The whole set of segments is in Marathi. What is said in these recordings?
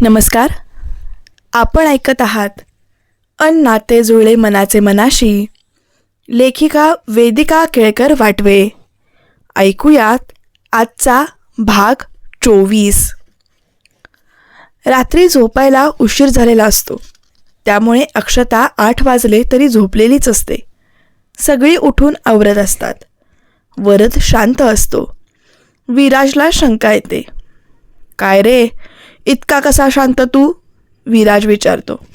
नमस्कार. आपण ऐकत आहात अन नाते जुळले मनाचे मनाशी लेखिका वेदिका केळकर वाटवे. ऐकूयात आजचा भाग चोवीस. रात्री झोपायला उशीर झालेला असतो. त्यामुळे अक्षता आठ वाजले तरी झोपलेलीच असते. सगळी उठून आवरत असतात. वरद शांत असतो. विराजला शंका येते. काय रे? इतका कसा शांत तू? विराज विचारतो.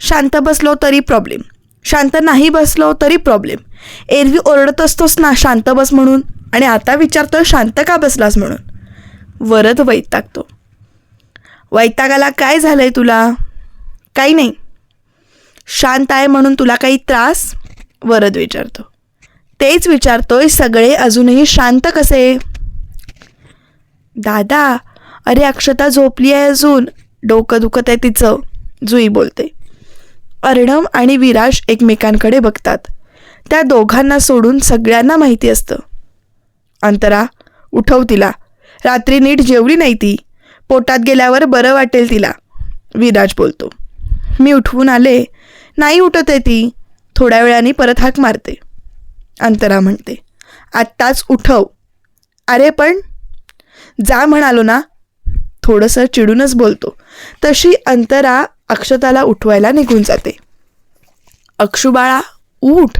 शांत बसलो तरी प्रॉब्लेम शांत नाही बसलो तरी प्रॉब्लेम एरवी ओरडत असतोस ना शांत बस म्हणून? आणि आता विचारतो शांत का बसलास म्हणून? वरद वैतागतो. वैतागाला काय झालं आहे तुला? काही नाही. शांत आहे म्हणून तुला काही त्रास? वरद विचारतो. तेच विचारतोय सगळे अजूनही शांत कसे? दादा अरे अक्षता झोपली आहे अजून. डोकं दुखत आहे तिचं. जुई बोलते. अर्णव आणि विराज एकमेकांकडे बघतात. त्या दोघांना सोडून सगळ्यांना माहिती असतं. अंतरा उठव तिला. रात्री नीट जेवली नाही ती. पोटात गेल्यावर बरं वाटेल तिला. विराज बोलतो. मी उठवून आले. नाही उठत आहे ती. थोड्या वेळाने परत हाक मारते. अंतरा म्हणते. आत्ताच उठव. अरे पण जा म्हणालो ना. थोडंसं चिडूनच बोलतो. तशी अंतरा अक्षताला उठवायला निघून जाते. अक्षुबाळा उठ.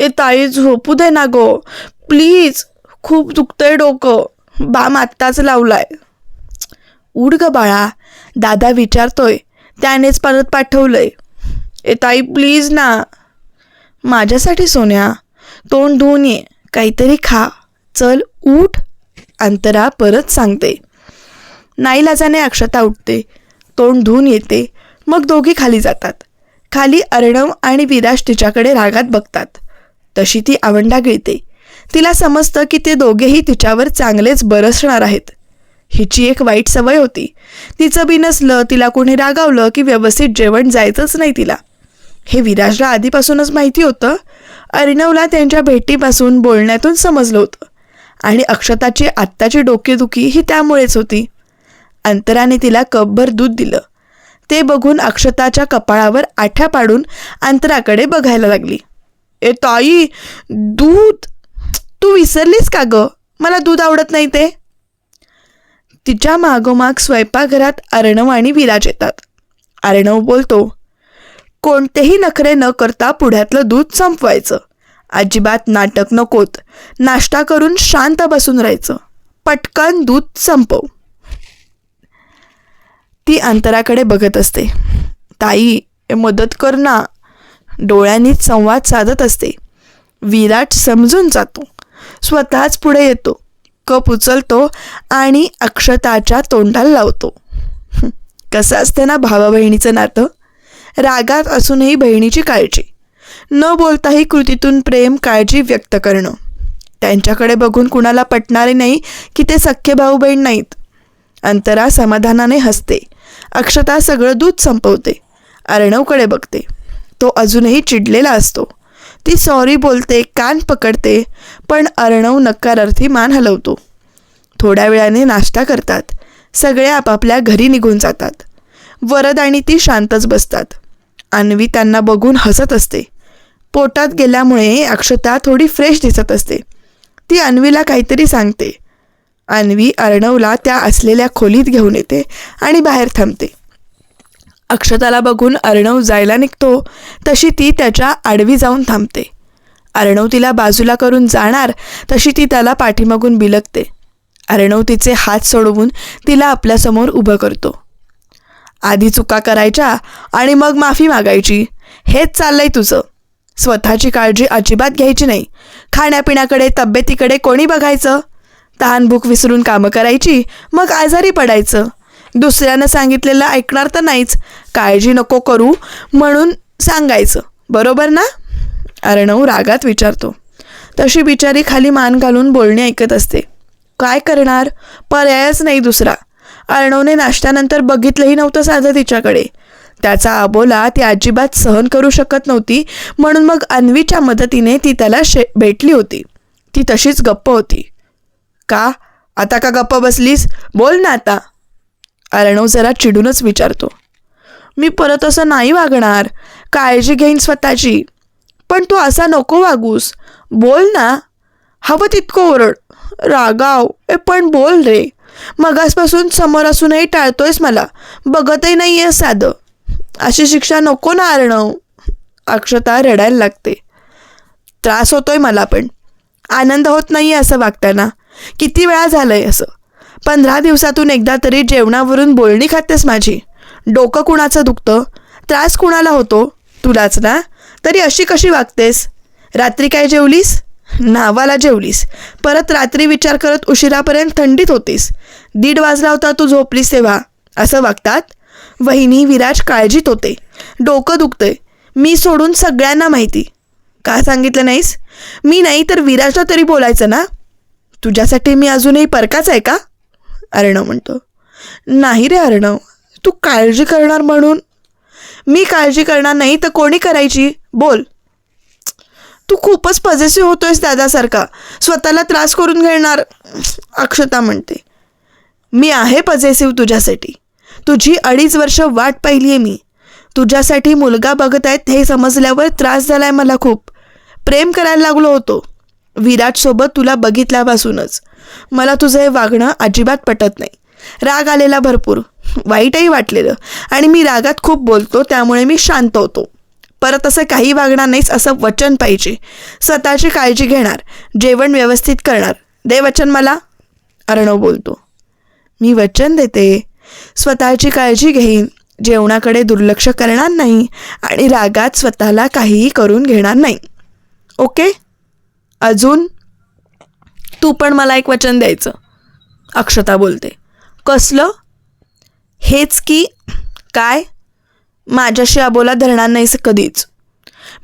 ए ताई झोपू दे ना गो. प्लीज खूप दुखतंय डोकं. बाम आत्ताच लावलाय. उठ ग बाळा. दादा विचारतोय. त्यानेच परत पाठवलंय. ए ताई प्लीज ना. माझ्यासाठी सोन्या. तोंड धुवून ये. काहीतरी खा. चल उठ. अंतरा परत सांगते. नाईलाजाने अक्षता उठते. तोंड धुवून येते. मग दोघी खाली जातात. खाली अर्णव आणि विराज तिच्याकडे रागात बघतात. तशी ती आवंडा गिळते. तिला समजतं की ते दोघेही तिच्यावर चांगलेच बरसणार आहेत. हिची एक वाईट सवय होती. तिचं बी नसलं तिला कोणी रागावलं की व्यवस्थित जेवण जायचंच नाही तिला. हे विराजला आधीपासूनच माहिती होतं. अर्णवला त्यांच्या भेटीपासून बोलण्यातून समजलं होतं. आणि अक्षताची आत्ताची डोकेदुखी ही त्यामुळेच होती. अंतराने तिला कपभर दूध दिलं. ते बघून अक्षताच्या कपाळावर आठ्या पाडून अंतराकडे बघायला लागली. ए ताई दूध? तू विसरलीस का ग? मला दूध आवडत नाही ते. तिच्या मागोमाग स्वयंपाकघरात अर्णव आणि विराज येतात. अर्णव बोलतो कोणतेही नखरे न करता पुढ्यातलं दूध संपवायचं. अजिबात नाटक नकोत. नाश्ता करून शांत बसून राहायचं. पटकन दूध संपव. ती अंतराकडे बघत असते. ताई मदत कर ना. डोळ्यांनीच संवाद साधत असते. विराट समजून जातो. स्वतःच पुढे येतो. कप उचलतो आणि अक्षताच्या तोंडाला लावतो. कसं असते ना भावा बहिणीचं नातं? रागात असूनही बहिणीची काळजी. न बोलताही कृतीतून प्रेम काळजी व्यक्त करणं. त्यांच्याकडे बघून कुणाला पटणारे नाही की ते सख्खे भाऊ बहीण नाहीत. अंतरा समाधानाने हसते. अक्षता सगळं दूध संपवते. अर्णवकडे बघते. तो अजूनही चिडलेला असतो. ती सॉरी बोलते कान पकडते पण अर्णव नकारार्थी मान हलवतो. थोड्या वेळाने नाश्ता करतात. सगळे आपापल्या घरी निघून जातात. वरद आणि ती शांतच बसतात. अन्वी त्यांना बघून हसत असते. पोटात गेल्यामुळे अक्षता थोडी फ्रेश दिसत असते. ती अन्वीला काहीतरी सांगते. अन्वी अर्णवला त्या असलेल्या खोलीत घेऊन येते आणि बाहेर थांबते. अक्षताला बघून अर्णव जायला निघतो. तशी ती त्याच्या आडवी जाऊन थांबते. अर्णव तिला बाजूला करून जाणार तशी ती त्याला पाठीमागून बिलगते. अर्णव तिचे हात सोडवून तिला आपल्यासमोर उभं करतो. आधी चुका करायच्या आणि मग माफी मागायची. हेच चाललंय तुझं. स्वतःची काळजी अजिबात घ्यायची नाही. खाण्यापिण्याकडे तब्येतीकडे कोणी बघायचं? तहान भूक विसरून कामं करायची मग आजारी पडायचं. दुसऱ्यानं सांगितलेलं ऐकणार तर नाहीच. काळजी नको करू म्हणून सांगायचं. बरोबर ना? अर्णव रागात विचारतो. तशी बिचारी खाली मान घालून बोलणे ऐकत असते. काय करणार? पर्यायच नाही दुसरा. अर्णवने नाश्त्यानंतर बघितलंही नव्हतं साधं तिच्याकडे. त्याचा आबोला ती अजिबात सहन करू शकत नव्हती म्हणून मग अन्वीच्या मदतीने ती त्याला शे भेटली होती. ती तशीच गप्प होती. का? आता का गप्प बसलीस? बोल ना आता. अर्णव जरा चिडूनच विचारतो. मी परत असं नाही वागणार. काळजी घेईन स्वतःची. पण तू असा नको वागूस. बोल ना. हवं तितकं ओरड. रागाव. ए पण बोल रे. मगासपासून समोर असूनही टाळतोयस मला. बघतही नाही आहे साधं. अशी शिक्षा नको ना अर्णव अक्षता रडायला लागते. त्रास होतोय मला पण. आनंद होत नाही असं वागताना. किती वेळा झालंय असं? पंधरा दिवसातून एकदा तरी जेवणावरून बोलणी खातेस माझी. डोकं कुणाचं दुखतं? त्रास कुणाला होतो? तुलाच ना? तरी अशी कशी वागतेस? रात्री काय जेवलीस? नावाला जेवलीस. परत रात्री विचार करत उशिरापर्यंत थंडीत होतीस. दीड वाजला होता तू झोपलीस तेव्हा. असं वागतात? वहिनी विराज काळजीत होते. डोकं दुखतंय. मी सोडून सगळ्यांना माहिती. का सांगितलं नाहीस? मी नाही तर विराजला तरी बोलायचं ना? तुझ्यासाठी मी अजूनही परकाच आहे का? अर्णव म्हणतो. नाही रे अर्णव तू काळजी करणार म्हणून. मी काळजी करणार नाही तर कोणी करायची? बोल. तू खूपच पजेसिव्ह होतोयस दादासारखा. स्वतःला त्रास करून घेणार अक्षता म्हणते. मी आहे पजेसिव्ह तुझ्यासाठी. तुझी अडीच वर्ष वाट पाहिली आहे मी. तुझ्यासाठी मुलगा बघत आहेत हे समजल्यावर त्रास झाला आहे मला खूप. प्रेम करायला लागलो होतो. विराटसोबत तुला बघितल्यापासूनच. मला तुझं हे वागणं अजिबात पटत नाही. राग आलेला भरपूर. वाईटही वाटलेलं. आणि मी रागात खूप बोलतो त्यामुळे मी शांत होतो. परत असं काही वागणार नाहीस असं वचन पाहिजे. स्वतःची काळजी घेणार. जेवण व्यवस्थित करणार. दे वचन मला. अर्णव बोलतो. मी वचन देते. स्वतःची काळजी घेईन. जेवणाकडे दुर्लक्ष करणार नाही आणि रागात स्वतःला काहीही करून घेणार नाही. ओके? अजून तू पण मला एक वचन द्यायचं. अक्षता बोलते. कसलं? हेच की काय? माझ्याशी अबोला धरणार नाहीस कधीच.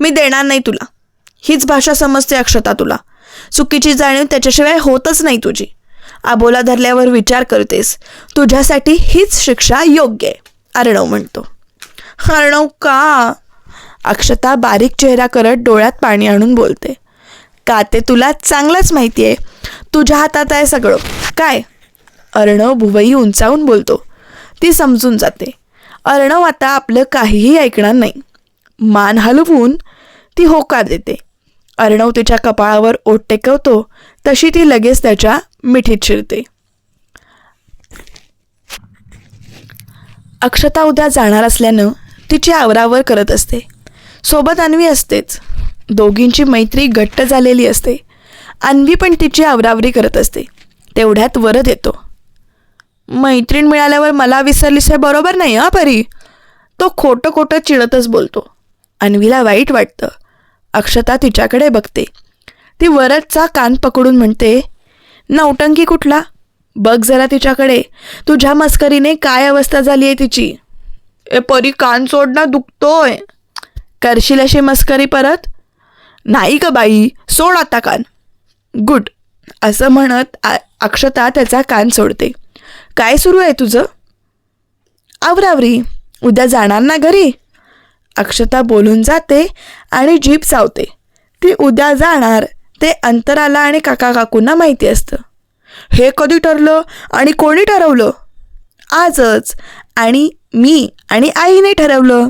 मी देणार नाही तुला. हीच भाषा समजते अक्षता तुला. चुकीची जाणीव त्याच्याशिवाय होतच नाही तुझी. अबोला धरल्यावर विचार करतेस. तुझ्यासाठी हीच शिक्षा योग्य आहे अर्णव म्हणतो. अर्णव का? अक्षता बारीक चेहरा करत डोळ्यात पाणी आणून बोलते. का ते तुला चांगलंच माहिती आहे? तुझ्या हातात आहे सगळं. काय? अर्णव भुवई उंचावून बोलतो. ती समजून जाते. अर्णव आता आपलं काहीही ऐकणार नाही. मान हलवून ती होकार देते. अर्णव तिच्या कपाळावर ओट टेकवतो. तशी ती लगेच त्याच्या मिठीत शिरते. अक्षता उद्या जाणार असल्यानं तिची आवरावर करत असते. सोबत अन्वी असतेच. दोघींची मैत्री घट्ट झालेली असते. अन्वी पण तिची आवरावरी करत असते. तेवढ्यात वरद येतो. मैत्रीण मिळाल्यावर मला विसरलीस हे बरोबर नाही हां परी? तो खोटं खोटं चिडतच बोलतो. अन्वीला वाईट वाटतं. अक्षता तिच्याकडे बघते. ती वरदचा कान पकडून म्हणते नौटंकी कुठला? बघ जरा तिच्याकडे. तुझ्या मस्करीने काय अवस्था झाली आहे तिची? ए परी कान सोडणं दुखतोय. करशील अशी मस्करी परत? नाही ग बाई सोड आता कान. गुड. असं म्हणत आ- अक्षता त्याचा कान सोडते. काय सुरू आहे तुझं? आवरावरी. उद्या जाणार ना घरी? अक्षता बोलून जाते आणि जीप चावते. ती उद्या जाणार. ते अंतराला आणि काका काकूंना माहिती असतं. हे कधी ठरलं आणि कोणी ठरवलं? आजच. आणि मी आणि आईने ठरवलं.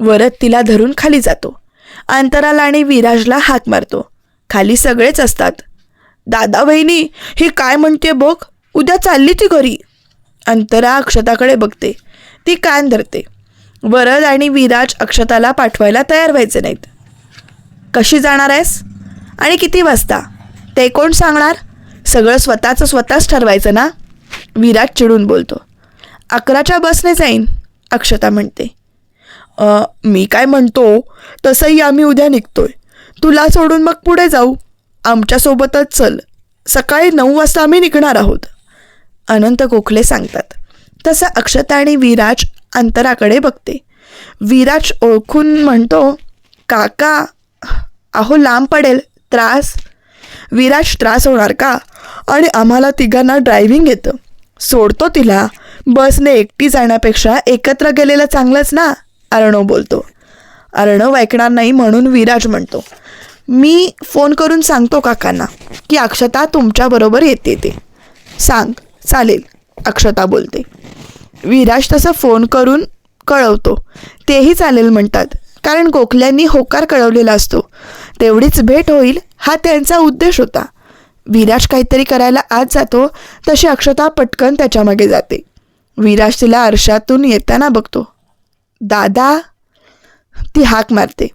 वरत तिला धरून खाली जातो. अंतराला आणि विराजला हात मारतो. खाली सगळेच असतात. दादा बहिणी ही काय म्हणते बघ? उद्या चालली ती घरी. अंतरा अक्षताकडे बघते. ती कान धरते. वरद आणि विराज अक्षताला पाठवायला तयार व्हायचे नाहीत. कशी जाणार आहेस? आणि किती वाजता? ते कोण सांगणार? सगळं स्वतःचं स्वतःच ठरवायचं ना? विराज चिडून बोलतो. अकराच्या बसने जाईन अक्षता म्हणते. मी काय म्हणतो तसंही आम्ही उद्या निघतोय. तुला सोडून मग पुढे जाऊ. आमच्यासोबतच चल. सकाळी नऊ वाजता आम्ही निघणार आहोत. अनंत गोखले सांगतात. तसं अक्षता आणि विराज अंतराकडे बघते. विराज ओळखून म्हणतो काका अहो लांब पडेल. त्रास. विराज त्रास होणार का? आणि आम्हाला तिघांना ड्रायव्हिंग येतं. सोडतो तिला. बसने एकटी जाण्यापेक्षा एकत्र गेलेलं चांगलंच ना? अर्णव बोलतो. अर्णव ऐकणार नाही म्हणून विराज म्हणतो. मी फोन करून सांगतो काकांना की अक्षता तुमच्याबरोबर येते ते. सांग चालेल अक्षता बोलते. विराज तसं फोन करून कळवतो. तेही चालेल म्हणतात कारण गोखल्यांनी होकार कळवलेला असतो. तेवढीच भेट होईल हा त्यांचा उद्देश होता. विराज काहीतरी करायला आत जातो तशी अक्षता पटकन त्याच्यामागे जाते. विराज तिला आरशातून येताना बघतो. दादा ती हाक मारते.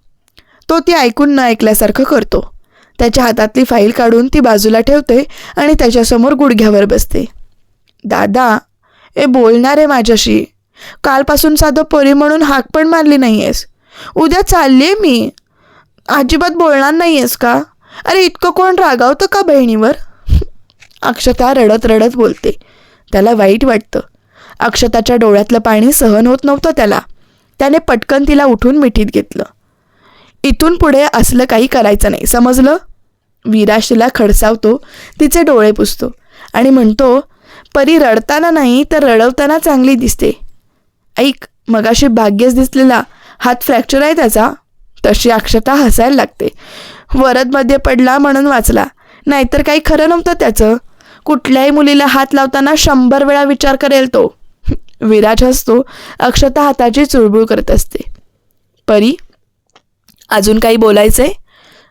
तो ती ऐकून न ऐकल्यासारखं करतो. त्याच्या हातातली फाईल काढून ती बाजूला ठेवते आणि त्याच्यासमोर गुडघ्यावर बसते. दादा ए बोलणार आहे माझ्याशी. कालपासून साधं परी म्हणून हाक पण मारली नाही आहेस उद्या चालली आहे मी. अजिबात बोलणार नाही आहेस का? अरे इतकं कोण रागावतं का बहिणीवर? अक्षता रडत रडत बोलते. त्याला वाईट वाटतं. अक्षताच्या डोळ्यातलं पाणी सहन होत नव्हतं त्याला. त्याने पटकन तिला उठून मिठीत घेतलं. इथून पुढे असलं काही करायचं नाही. समजलं? विराश तिला खडसावतो तिचे डोळे पुसतो आणि म्हणतो परी रडताना नाही तर रडवताना चांगली दिसते. ऐक मगाशी भाग्यच दिसलेला. हात फ्रॅक्चर आहे त्याचा. तशी अक्षता हसायला लागते. वरदमध्ये पडला म्हणून वाचला. नाहीतर काही खरं नव्हतं त्याचं. कुठल्याही मुलीला हात लावताना शंभर वेळा विचार करेल तो. विराज असतो अक्षता हाताची चुळबुळ करत असते. परी अजून काही बोलायचंय?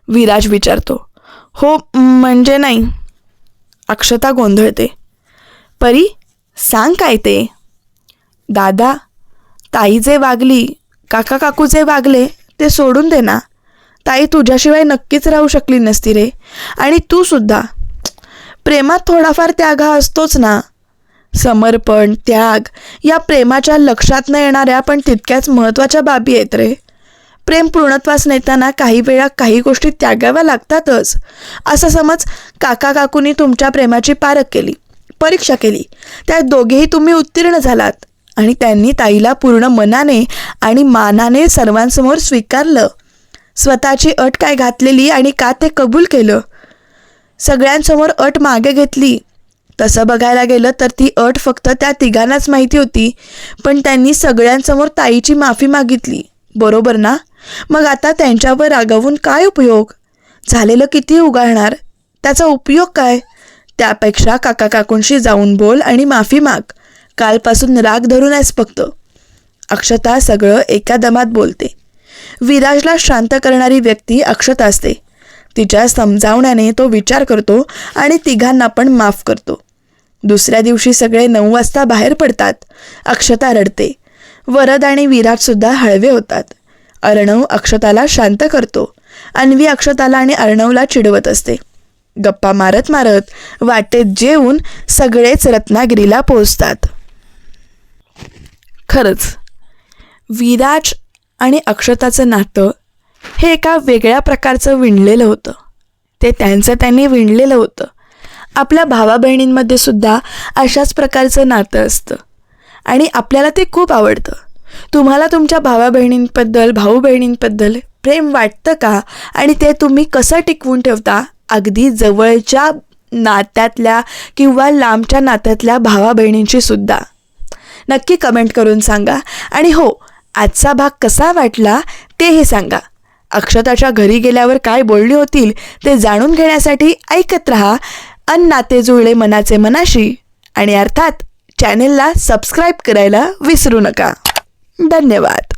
विराज विचारतो. हो म्हणजे नाही. अक्षता गोंधळते. परी सांग काय ते? दादा ताई जे वागली काका काकू जे वागले ते सोडून दे ना. ताई तुझ्याशिवाय नक्कीच राहू शकली नसती रे. आणि तू सुद्धा. प्रेमात थोडाफार त्यागा असतोच ना. समर्पण त्याग या प्रेमाच्या लक्षात न येणाऱ्या पण तितक्याच महत्त्वाच्या बाबी आहेत रे. प्रेम पूर्णत्वास नेताना काही वेळा काही गोष्टी त्यागाव्या लागतातच. असं समज काका काकूंनी तुमच्या प्रेमाची पारख केली परीक्षा केली त्या दोघेही तुम्ही उत्तीर्ण झालात आणि त्यांनी ताईला पूर्ण मनाने आणि मानाने सर्वांसमोर स्वीकारलं. स्वतःची अट काय घातलेली आणि का ते कबूल केलं? सगळ्यांसमोर अट मागे घेतली तसं बघायला गेलं तर ती अट फक्त त्या तिघांनाच माहिती होती पण त्यांनी सगळ्यांसमोर ताईची माफी मागितली. बरोबर ना? मग आता त्यांच्यावर रागवून काय उपयोग? झालेलं किती उगाळणार? त्याचा उपयोग काय? त्यापेक्षा काका काकूंशी जाऊन बोल आणि माफी माग. कालपासून राग धरून आहेस फक्त. अक्षता सगळं एका दमात बोलते. विराजला शांत करणारी व्यक्ती अक्षता असते तिच्या समजावण्याने तो विचार करतो आणि तिघांना पण माफ करतो. दुसऱ्या दिवशी सगळे नऊ वाजता बाहेर पडतात. अक्षता रडते. वरद आणि विराटसुद्धा हळवे होतात. अर्णव अक्षताला शांत करतो. अन्वी अक्षताला आणि अर्णवला चिडवत असते. गप्पा मारत मारत वाटेत जेवून सगळेच रत्नागिरीला पोहोचतात. खरंच विराज आणि अक्षताचं नातं हे एका वेगळ्या प्रकारचं विणलेलं होतं. ते त्यांचं त्यांनी विणलेलं होतं. आपल्या भावा बहिणींमध्ये सुद्धा अशाच प्रकारचं नातं असतं. आणि आपल्याला ते खूप आवडतं. तुम्हाला तुमच्या भावा बहिणींबद्दल भाऊ बहिणींबद्दल प्रेम वाटतं का? आणि ते तुम्ही कसं टिकवून ठेवता? अगदी जवळच्या नात्यातल्या किंवा लांबच्या नात्यातल्या भावा बहिणींची सुद्धा. नक्की कमेंट करून सांगा. आणि हो आजचा भाग कसा वाटला तेही सांगा. अक्षताच्या घरी गेल्यावर काय बोलणी होतील ते जाणून घेण्यासाठी ऐकत रहा. अन नाते जुळले मनाचे मनाशी आणि अर्थात चॅनेलला सबस्क्राईब करायला विसरू नका. धन्यवाद.